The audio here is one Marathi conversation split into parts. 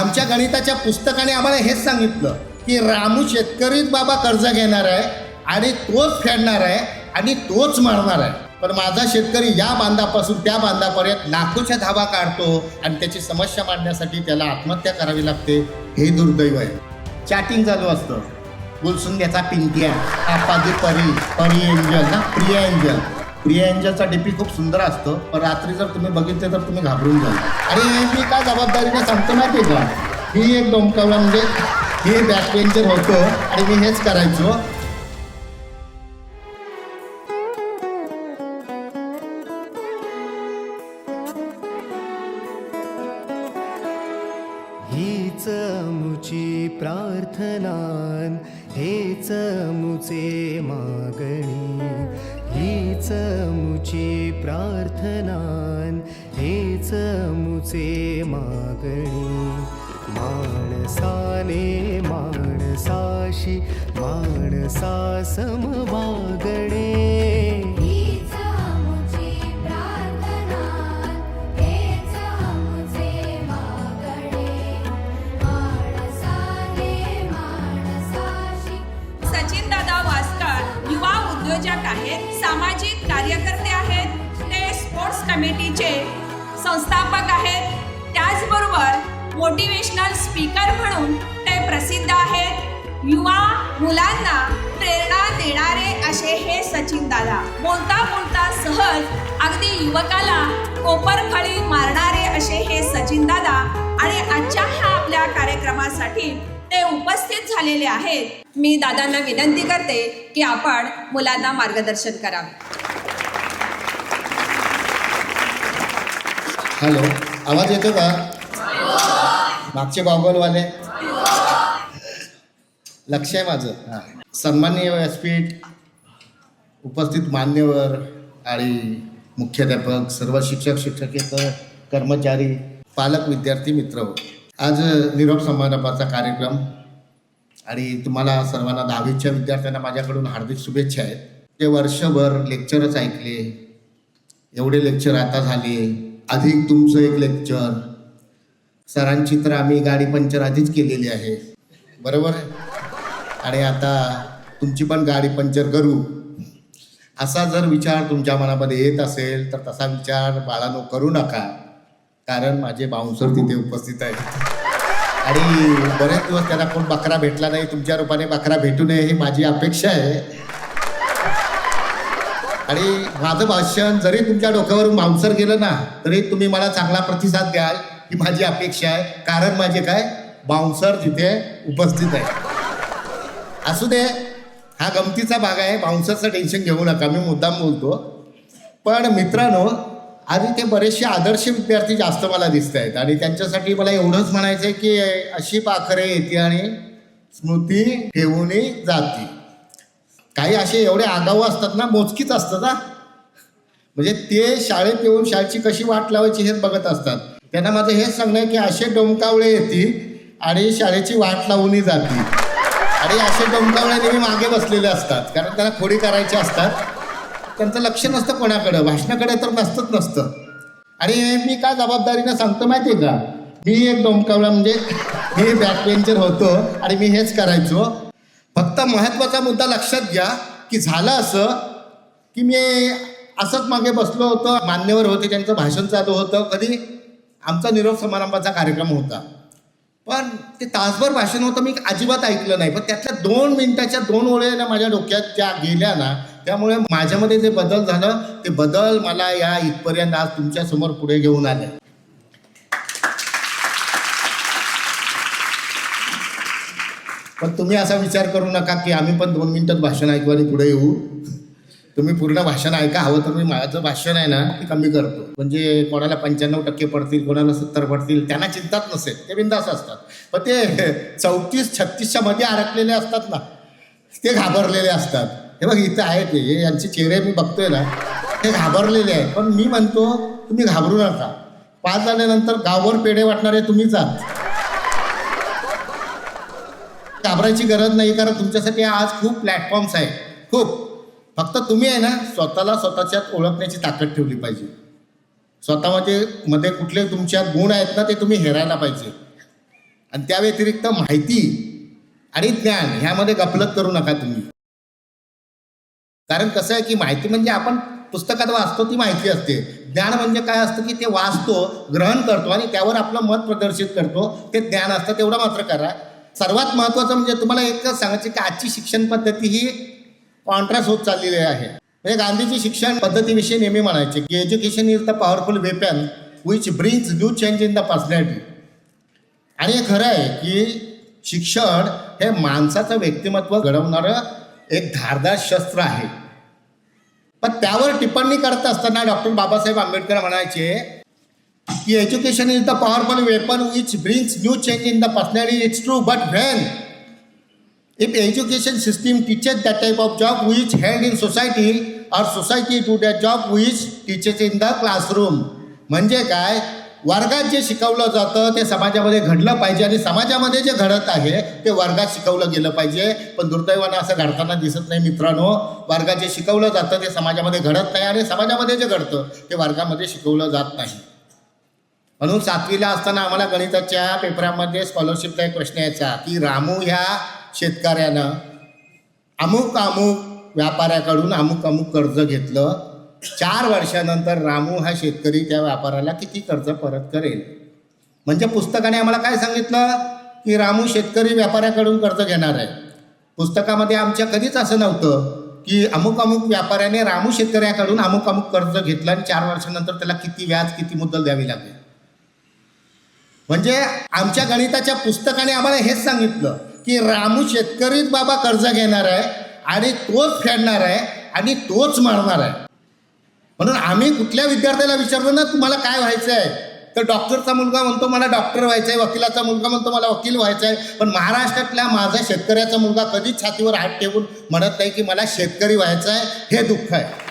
आमच्या गणिताच्या पुस्तकाने आम्हाला हेच सांगितलं की रामू शेतकरीच बाबा कर्ज घेणार आहे आणि तोच फेडणार आहे आणि तोच मारणार आहे. पण माझा शेतकरी या बांधापासून त्या बांधापर्यंत लाखोच्या धावा काढतो आणि त्याची समस्या मांडण्यासाठी त्याला आत्महत्या करावी लागते. हे दुर्दैव आहे. चॅटिंग चालू असतं. गुलसुंग्याचा पिंट्या आपादी परी परी एंजल ना प्रिया एंजल प्रिया एंजलचा डीपी खूप सुंदर असतो. पण रात्री जर तुम्ही बघितले तर तुम्ही घाबरून जाल. आणि मी काय जबाबदारीने सांगतो माहिती का ही एक डोमकावला म्हणजे मी बॅक पेंचर होतो आणि मी हेच करायचो. माणसाने माणसाशी सचिन दादा वासकर युवा उद्योजक आहेत सामाजिक कार्यकर्ते आहेत ते स्पोर्ट्स कमिटीचे संस्थापक आहेत. त्याचबरोबर मोटिवेशनल स्पीकर म्हणून ते प्रसिद्ध आहेत. युवा मुलांना प्रेरणा देणारे असे हे सचिन दादा. बोलता बोलता सहज अगदी युवकाला कोपरखळी मारणारे असे हे सचिन दादा आणि आजच्या ह्या आपल्या कार्यक्रमासाठी ते उपस्थित झालेले आहेत. मी दादांना विनंती करते की आपण मुलांना मार्गदर्शन करावे. हॅलो आवाज येतो का? मागचे गॉगलवाले लक्ष आहे माझं. हां. सन्माननीय व्यासपीठ उपस्थित मान्यवर आणि मुख्याध्यापक सर्व शिक्षक शिक्षकेतर कर्मचारी पालक विद्यार्थी मित्र. आज निरोप समारंभाचा कार्यक्रम आणि तुम्हाला सर्वांना दहावीच्या विद्यार्थ्यांना माझ्याकडून हार्दिक शुभेच्छा आहेत. ते वर्षभर लेक्चरच ऐकले एवढे लेक्चर आता झाले अधिक तुमचं एक लेक्चर सरांची तर आम्ही गाडी पंक्चर आधीच केलेली आहे. बरोबर आणि आता तुमची पण गाडी पंक्चर करू. असा जर विचार तुमच्या मनामध्ये येत असेल तर तसा विचार बाळानो करू नका. कारण माझे बाउन्सर तिथे उपस्थित आहेत. आणि बरेच दिवस त्यांना कोण बकरा भेटला नाही तुमच्या रूपाने बकरा भेटू नये ही माझी अपेक्षा आहे. आणि माझं भाषण जरी तुमच्या डोक्यावरून बाउन्सर गेलं ना तरी तुम्ही मला चांगला प्रतिसाद द्याल ही माझी अपेक्षा आहे. कारण माझे काय? बाउन्सर तिथे उपस्थित आहे. असू दे हा गमतीचा भाग आहे. बाउन्सरचं टेन्शन घेऊ नका मी मुद्दाम बोलतो. पण मित्रांनो आधी ते बरेचसे आदर्श विद्यार्थी जास्त मला दिसत आहेत. आणि त्यांच्यासाठी मला एवढंच म्हणायचं आहे की अशी पाखरे येते आणि स्मृती ठेवूनही जाती. काही असे एवढे आगाऊ असतात ना मोजकीच असतात ना म्हणजे ते शाळेत येऊन शाळेची कशी वाट लावायची हे बघत असतात. त्यांना माझं हेच सांगणं आहे की असे डोमकावळे येतील आणि शाळेची वाट लावूनही जातील. आणि असे डोमकावळे नेहमी मागे बसलेले असतात कारण त्यांना खोडी करायची असतात. त्यांचं लक्ष नसतं कोणाकडं भाषणाकडे तर नसतंच नसतं. आणि मी काय जबाबदारीनं सांगतो माहिती आहे का? मी एक डोमकावळा म्हणजे मी बॅक बेंचर होतो आणि मी हेच करायचो. फक्त महत्त्वाचा मुद्दा लक्षात घ्या की झालं असं की मी असंच मागे बसलो होतो मान्यवर होते त्यांचं भाषण चालू होतं कधी आमचा निरोप समारंभाचा कार्यक्रम होता. पण ते तासभर भाषण होतं मी अजिबात ऐकलं नाही. पण त्यातल्या दोन मिनिटाच्या दोन ओळ्या माझ्या डोक्यात त्या गेल्या ना त्यामुळे माझ्यामध्ये जे बदल झालं ते बदल मला या इथपर्यंत आज तुमच्यासमोर पुढे घेऊन आले. पण तुम्ही असा विचार करू नका की आम्ही पण दोन मिनिटात भाषण ऐकू आणि पुढे येऊ. तुम्ही पूर्ण भाषण ऐका हवं तर मी माझं भाषण आहे ना ते कमी करतो. म्हणजे कोणाला पंच्याण्णव टक्के पडतील कोणाला सत्तर पडतील त्यांना चिंताच नसेल ते बिंदास असतात. पण ते चौतीस छत्तीसच्या मध्ये अडकलेले असतात ना ते घाबरलेले असतात. हे बघ इथं आहे ते हे यांचे चेहरे मी बघतोय ना ते घाबरलेले आहेत. पण मी म्हणतो तुम्ही घाबरू नका. पाच झाल्यानंतर गावभर पेढे वाटणारे तुम्हीच आहात घाबरायची गरज नाही कारण तुमच्यासाठी आज खूप प्लॅटफॉर्म्स आहे. खूप. फक्त तुम्ही आहे ना स्वतःला स्वतःच्यात ओळखण्याची ताकद ठेवली पाहिजे. स्वतःमध्ये मध्ये कुठले तुमच्या गुण आहेत ना ते तुम्ही हेरायला पाहिजे. आणि त्या व्यतिरिक्त माहिती आणि ज्ञान ह्यामध्ये गफलत करू नका तुम्ही. कारण कसं आहे की माहिती म्हणजे आपण पुस्तकात वाचतो ती माहिती असते. ज्ञान म्हणजे काय असतं की ते वाचतो ग्रहण करतो आणि त्यावर आपलं मत प्रदर्शित करतो. ते ज्ञान असतं तेवढं मात्र करा. सर्वात महत्त्वाचं म्हणजे तुम्हाला एकच सांगायचं की आजची शिक्षण पद्धती ही कॉन्ट्रास्ट होत चाललेली आहे. म्हणजे गांधीजी शिक्षण पद्धतीविषयी नेहमी म्हणायचे की education is the powerful weapon which brings new change in the personality आणि हे खरं आहे की शिक्षण हे माणसाचं व्यक्तिमत्व घडवणारं एक धारदार शस्त्र आहे. पण त्यावर टिप्पणी करत असताना डॉक्टर बाबासाहेब आंबेडकर म्हणायचे की education is the powerful weapon which brings new change in the personality it's true but when if education system teaches that type of job which held in society और society to that job which teaches in the classroom म्हणजे काय? वर्गात जे शिकवलं जातं ते समाजामध्ये घडलं पाहिजे आणि समाजामध्ये जे घडत आहे ते वर्गात शिकवलं गेलं पाहिजे. पण दुर्दैवानं असं घडताना दिसत नाही मित्रांनो. वर्गात जे शिकवलं जातं ते समाजामध्ये घडत नाही आणि समाजामध्ये जे घडतं ते वर्गामध्ये शिकवलं जात नाही. म्हणून सातवीला असताना आम्हाला गणिताच्या पेपरामध्ये स्कॉलरशिपचा एक प्रश्न यायचा की रामू ह्या शेतकऱ्यानं अमुक अमुक व्यापाऱ्याकडून अमुक अमुक कर्ज घेतलं. चार वर्षानंतर रामू हा शेतकरी त्या व्यापाऱ्याला किती कर्ज परत करेल? म्हणजे पुस्तकाने आम्हाला काय सांगितलं? की रामू शेतकरी व्यापाऱ्याकडून कर्ज घेणार आहे. पुस्तकामध्ये आमच्या कधीच असं नव्हतं की अमुक अमुक व्यापाऱ्याने रामू शेतकऱ्याकडून अमुक अमुक कर्ज घेतलं आणि चार वर्षानंतर त्याला किती व्याज किती मुद्दल द्यावी लागेल. म्हणजे आमच्या गणिताच्या पुस्तकाने आम्हाला हेच सांगितलं की रामू शेतकरीच बाबा कर्ज घेणार आहे आणि तोच फेडणार आहे आणि तोच मारणार आहे. म्हणून आम्ही कुठल्या विद्यार्थ्याला विचारलो ना तुम्हाला काय व्हायचं आहे? तर डॉक्टरचा मुलगा म्हणतो मला डॉक्टर व्हायचं आहे वकिलाचा मुलगा म्हणतो मला वकील व्हायचं आहे. पण महाराष्ट्रातल्या माझा शेतकऱ्याचा मुलगा कधीच छातीवर हात ठेवून म्हणत नाही की मला शेतकरी व्हायचं आहे हे दुःख आहे.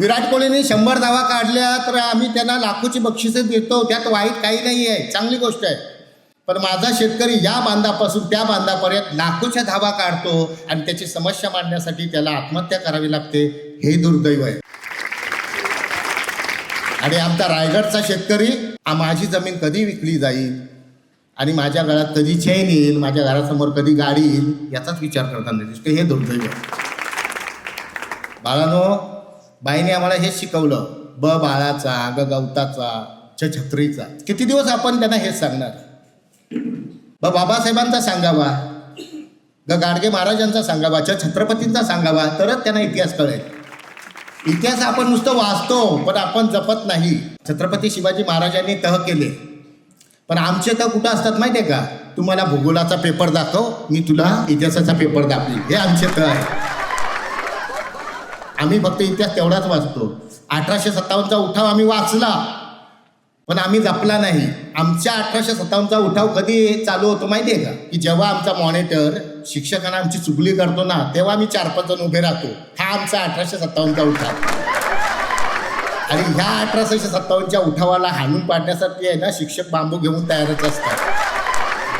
विराट कोहलीने शंभर धावा काढल्या तर आम्ही त्यांना लाखोची बक्षिसं देतो. त्यात वाईट काही नाही आहे चांगली गोष्ट आहे. पण माझा शेतकरी या बांधापासून त्या बांधापर्यंत लाखोच्या धावा काढतो आणि त्याची समस्या मांडण्यासाठी त्याला आत्महत्या करावी लागते. हे दुर्दैव आहे. आणि आमचा रायगडचा शेतकरी माझी जमीन कधी विकली जाईल? आणि माझ्या घरात कधी चैन येईल? माझ्या घरासमोर कधी गाडी येईल? याचाच विचार करताना दिसतो हे दुर्दैव आहे. बाळानो बाईने आम्हाला हे शिकवलं. ब बाळाचा ग गवताचा छ छत्रीचा. किती दिवस आपण त्यांना हेच सांगणार? ब बाबासाहेबांचा सांगावा. ग गाडगे महाराजांचा सांगावा. छ छत्रपतींचा सांगावा. तरच त्यांना इतिहास कळेल. इतिहास आपण नुसतं वाचतो पण आपण जपत नाही. छत्रपती शिवाजी महाराजांनी तह केले. पण आमचे तर कुठं असतात माहिती आहे का? तुम्हाला भूगोलाचा पेपर दाखव मी तुला इतिहासाचा पेपर दाखली हे आमचे तह आहे. आम्ही फक्त इतिहास तेवढाच वाचतो. अठराशे सत्तावन्नचा उठाव आम्ही वाचला पण आम्ही जपला नाही. आमच्या अठराशे सत्तावन्नचा उठाव कधी चालू होतो माहिती आहे का? की जेव्हा आमचा मॉनिटर शिक्षकांना आमची चुगली करतो ना तेव्हा आम्ही चार पाच जण उभे राहतो. हा आमचा अठराशे सत्तावन्नचा उठाव. आणि ह्या अठराशे सत्तावन्नच्या उठावाला हाणून पाडण्यासाठी आहे ना शिक्षक बांबू घेऊन तयारच असतात.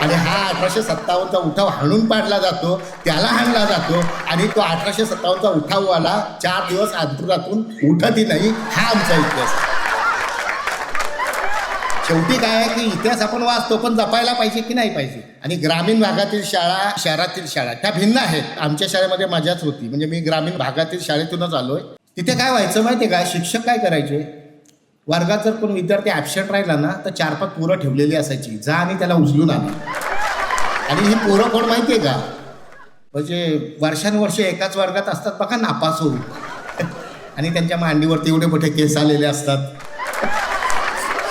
आणि हा अठराशे सत्तावन्नचा उठाव हाणून पाडला जातो त्याला हाणला जातो आणि तो अठराशे सत्तावन्नचा उठाववाला चार दिवस अंतरातून उठतही नाही हा आमचा इतिहास आहे. शेवटी काय आहे की इतिहास आपण वाचतो पण जपायला पाहिजे की नाही पाहिजे? आणि ग्रामीण भागातील शाळा शहरातील शाळा त्या भिन्न आहेत. आमच्या शाळेमध्ये मजाच होती. म्हणजे मी ग्रामीण भागातील शाळेतूनच आलोय. तिथे काय व्हायचं माहिती आहे का? शिक्षक काय करायचे? वर्गात जर कोण विद्यार्थी ॲबसेंट राहिला ना तर चार पाच पोरं ठेवलेली असायची जा आणि त्याला उचलून आणा. आणि ही पोरं कोण माहिती आहे का? म्हणजे वर्षानुवर्ष एकाच वर्गात असतात बघा नापास होऊ आणि त्यांच्या मांडीवरती एवढे मोठे केस आलेले असतात.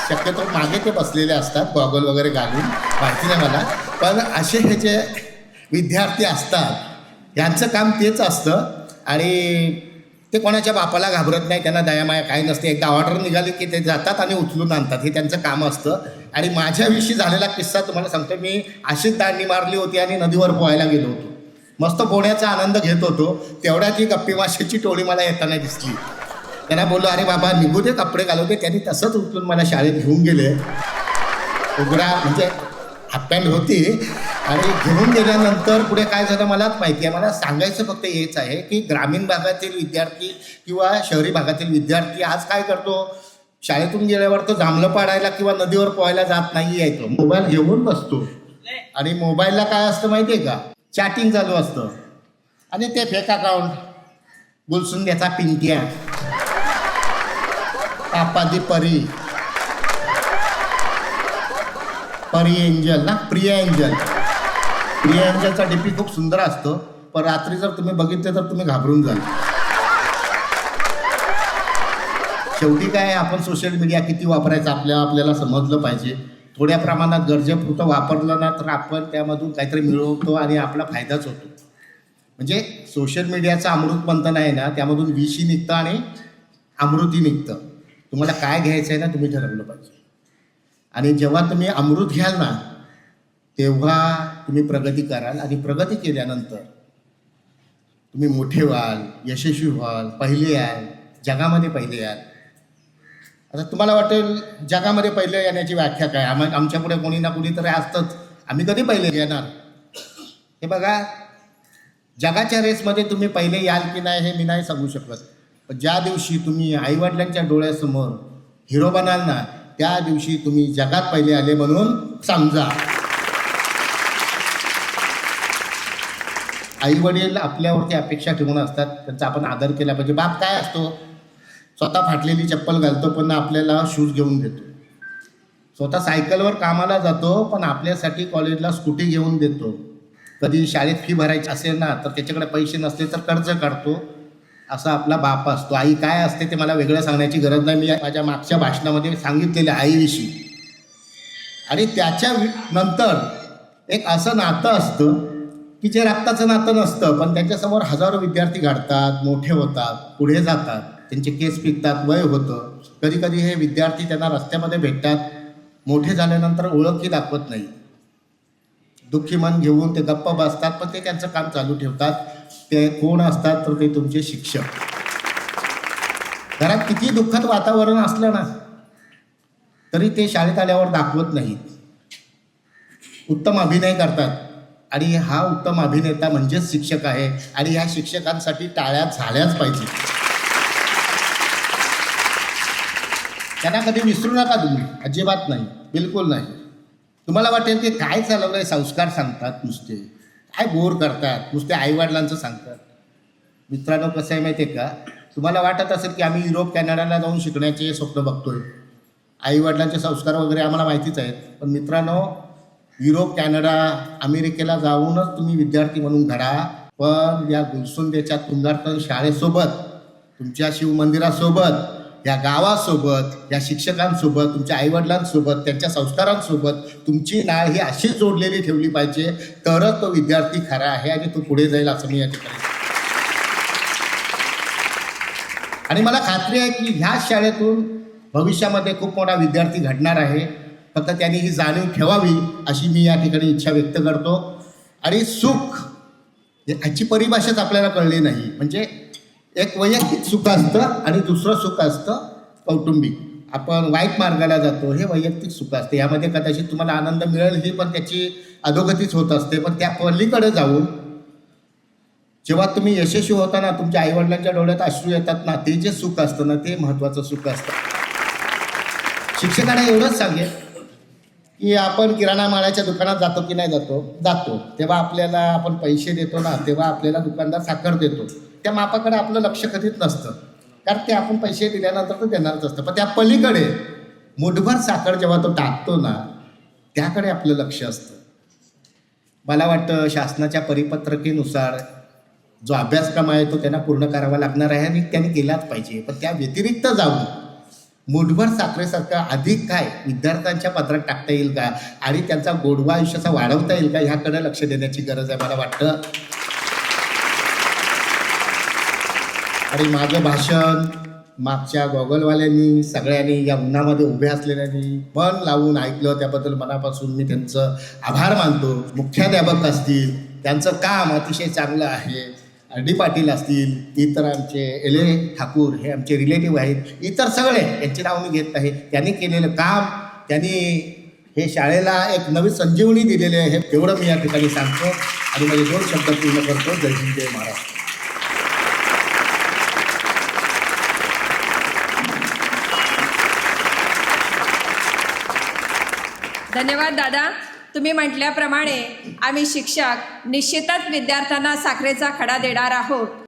शक्यतो मागे ते बसलेले असतात गॉगल वगैरे घालून माहिती नाही मला. पण असे हे जे विद्यार्थी असतात यांचं काम तेच असतं. आणि ते कोणाच्या बापाला घाबरत नाही त्यांना दयामाया काही नसते. एकदा ऑर्डर निघाली की ते जातात आणि उचलून आणतात. हे त्यांचं काम असतं. आणि माझ्याविषयी झालेला किस्सा तुम्हाला सांगतो. मी अशीच दांडी मारली होती आणि नदीवर पोहायला गेलो होतो. मस्त पोहण्याचा आनंद घेत होतो. तेवढ्या ती गप्पी माशाची टोळी मला येताना दिसली. त्यांना बोललो अरे बाबा निघू दे कपडे घालवते त्यांनी तसंच उचलून मला शाळेत घेऊन गेले. उघडा म्हणजे हाफपॅन्ट होती आणि घेऊन गेल्यानंतर पुढे काय झालं मलाच माहिती आहे. मला सांगायचं फक्त हेच आहे की ग्रामीण भागातील विद्यार्थी किंवा शहरी भागातील विद्यार्थी आज काय करतो? शाळेतून गेल्यावर तो जांभलं पाडायला किंवा नदीवर पोहायला जात नाही यायचो मोबाईल घेऊन बसतो. आणि मोबाईलला काय असतं माहिती आहे का? चॅटिंग चालू असतं. आणि ते फेक अकाउंट. गुलसुंद्याचा पिंट्या. पापादी परी. परी एंजल ना? प्रिया एंजल प्रिया एंजलचा डीपी खूप सुंदर असतो. पण रात्री जर तुम्ही बघितले तर तुम्ही घाबरून जाल. शेवटी काय आपण सोशल मीडिया किती वापरायचं आपल्या आपल्याला समजलं पाहिजे. थोड्या प्रमाणात गरजेपुरतं वापरलं ना तर आपण त्यामधून काहीतरी मिळवतो आणि आपला फायदाच होतो. म्हणजे सोशल मीडियाचं अमृत मंथन आहे ना त्यामधून विषी निघतं आणि अमृती निघतं. तुम्हाला काय घ्यायचं आहे ना तुम्ही ठरवलं पाहिजे. आणि जेव्हा तुम्ही अमृत घ्याल ना तेव्हा तुम्ही प्रगती कराल. आणि प्रगती केल्यानंतर तुम्ही मोठे व्हाल यशस्वी व्हाल पहिले याल जगामध्ये पहिले याल. आता तुम्हाला वाटेल जगामध्ये पहिले येण्याची व्याख्या काय? आम आमच्यापुढे कोणी ना कोणी तरी असतंच. आम्ही कधी पहिले येणार? हे बघा जगाच्या रेसमध्ये तुम्ही पहिले याल की नाही हे मी नाही सांगू शकत. पण ज्या दिवशी तुम्ही आईवडिलांच्या डोळ्यासमोर हिरो बनाल ना त्या दिवशी तुम्ही जगात पहिले आले म्हणून समजा. आई वडील आपल्यावरती अपेक्षा ठेवून असतात त्यांचा आपण आदर केला पाहिजे. बाप काय असतो? स्वतः फाटलेली चप्पल घालतो पण आपल्याला शूज घेऊन देतो. स्वतः सायकलवर कामाला जातो पण आपल्यासाठी कॉलेजला स्कूटी घेऊन देतो. कधी शाळेत फी भरायची असेल ना तर त्याच्याकडे पैसे नसले तर कर्ज काढतो. असा आपला बाप असतो. आई काय असते ते मला वेगळं सांगण्याची गरज नाही. मी माझ्या मागच्या भाषणामध्ये सांगितलेलं आईविषयी. आणि त्याच्या नंतर एक असं नातं असतं की जे रक्ताचं नातं नसतं पण त्यांच्यासमोर हजारो विद्यार्थी घडतात मोठे होतात पुढे जातात त्यांचे केस पिकतात वय होतं. कधी कधी हे विद्यार्थी त्यांना रस्त्यामध्ये भेटतात मोठे झाल्यानंतर ओळखही दाखवत नाही. दुःखी मन घेऊन ते गप्प बसतात पण ते त्यांचं काम चालू ठेवतात. ते कोण असतात तर ते तुमचे शिक्षक. घरात किती दुःखद वातावरण असलं ना तरी ते शाळेत आल्यावर दाखवत नाहीत. उत्तम अभिनय करतात. आणि हा उत्तम अभिनेता म्हणजेच शिक्षक आहे. आणि ह्या शिक्षकांसाठी टाळ्या झाल्याच पाहिजे त्यांना कधी विसरू नका तुम्ही. अजिबात नाही. बिलकुल नाही. तुम्हाला वाटेल की काय चालवलं आहे संस्कार सांगतात नुसते. काय बोर करतात? नुसते आईवडिलांचं सांगतात. मित्रांनो कसं आहे माहिती आहे का? तुम्हाला वाटत असेल की आम्ही युरोप कॅनडाला जाऊन शिकण्याचे स्वप्न बघतोय. आईवडिलांचे संस्कार वगैरे आम्हाला माहितीच आहेत. पण मित्रांनो युरोप कॅनडा अमेरिकेला जाऊनच तुम्ही विद्यार्थी म्हणून घडा. पण या गुलसुंदेच्या तुंगारतन शाळेसोबत तुमच्या शिवमंदिरासोबत या गावासोबत या शिक्षकांसोबत तुमच्या आईवडिलांसोबत त्यांच्या संस्कारांसोबत तुमची नाळ ही अशी जोडलेली ठेवली पाहिजे. तरच तो विद्यार्थी खरा आहे आणि तो पुढे जाईल असं मी या ठिकाणी आणि मला खात्री आहे की ह्याच शाळेतून भविष्यामध्ये खूप मोठा विद्यार्थी घडणार आहे. फक्त त्यांनी ही जाणीव ठेवावी अशी मी या ठिकाणी इच्छा व्यक्त करतो. आणि सुख याची परिभाषाच आपल्याला कळली नाही. म्हणजे एक वैयक्तिक सुख असतं आणि दुसरं सुख असतं कौटुंबिक. आपण वाईट मार्गाला जातो हे वैयक्तिक सुख असते. यामध्ये कदाचित तुम्हाला आनंद मिळेल ही पण त्याची अधोगतीच होत असते. पण त्या पलीकडे जाऊन जेव्हा तुम्ही यशस्वी होताना तुमच्या आईवडिलांच्या डोळ्यात अश्रू येतात ना ते जे सुख असतं ना ते महत्त्वाचं सुख असतं. शिक्षकांना एवढंच सांगेल की आपण किराणा मालाच्या दुकानात जातो की नाही जातो जातो. तेव्हा आपल्याला आपण पैसे देतो ना तेव्हा आपल्याला दुकानदार साखर देतो. त्या मापाकडे आपलं लक्ष कधीच नसतं. कारण ते आपण पैसे दिल्यानंतर तो देणारच असतं. पण त्या पलीकडे मुठभर साखर जेव्हा तो टाकतो ना त्याकडे आपलं लक्ष असतं. मला वाटतं शासनाच्या परिपत्रकेनुसार जो अभ्यासक्रम आहे तो त्यांना पूर्ण करावा लागणार आहे आणि त्यांनी केलाच पाहिजे. पण त्या व्यतिरिक्त जाऊन मुठभर साखरेसारखं अधिक काय विद्यार्थ्यांच्या पत्रात टाकता येईल का? आणि त्यांचा गोडवा आयुष्याचा वाढवता येईल का? ह्याकडे लक्ष देण्याची गरज आहे मला वाटतं. आणि माझं भाषण मागच्या गॉगलवाल्यांनी सगळ्यांनी या उन्हामध्ये उभे असलेल्यांनी मन लावून ऐकलं. त्याबद्दल मनापासून मी त्यांचं आभार मानतो. मुख्याध्यापक असतील त्यांचं काम अतिशय चांगलं आहे. आर डी पाटील असतील इतर आमचे एल ए ठाकूर हे आमचे रिलेटिव्ह आहेत इतर सगळे यांचे नाव मी घेत आहे. त्यांनी केलेलं काम त्यांनी हे शाळेला एक नवी संजीवनी दिलेली आहे तेवढं मी या ठिकाणी सांगतो. आणि माझे दोन शब्द पूर्ण करतो. जय हिंद जय महाराष्ट्र. धन्यवाद दादा. तुम्ही म्हटल्याप्रमाणे आम्ही शिक्षक निश्चितच विद्यार्थ्यांना साखरेचा खडा देणार आहोत.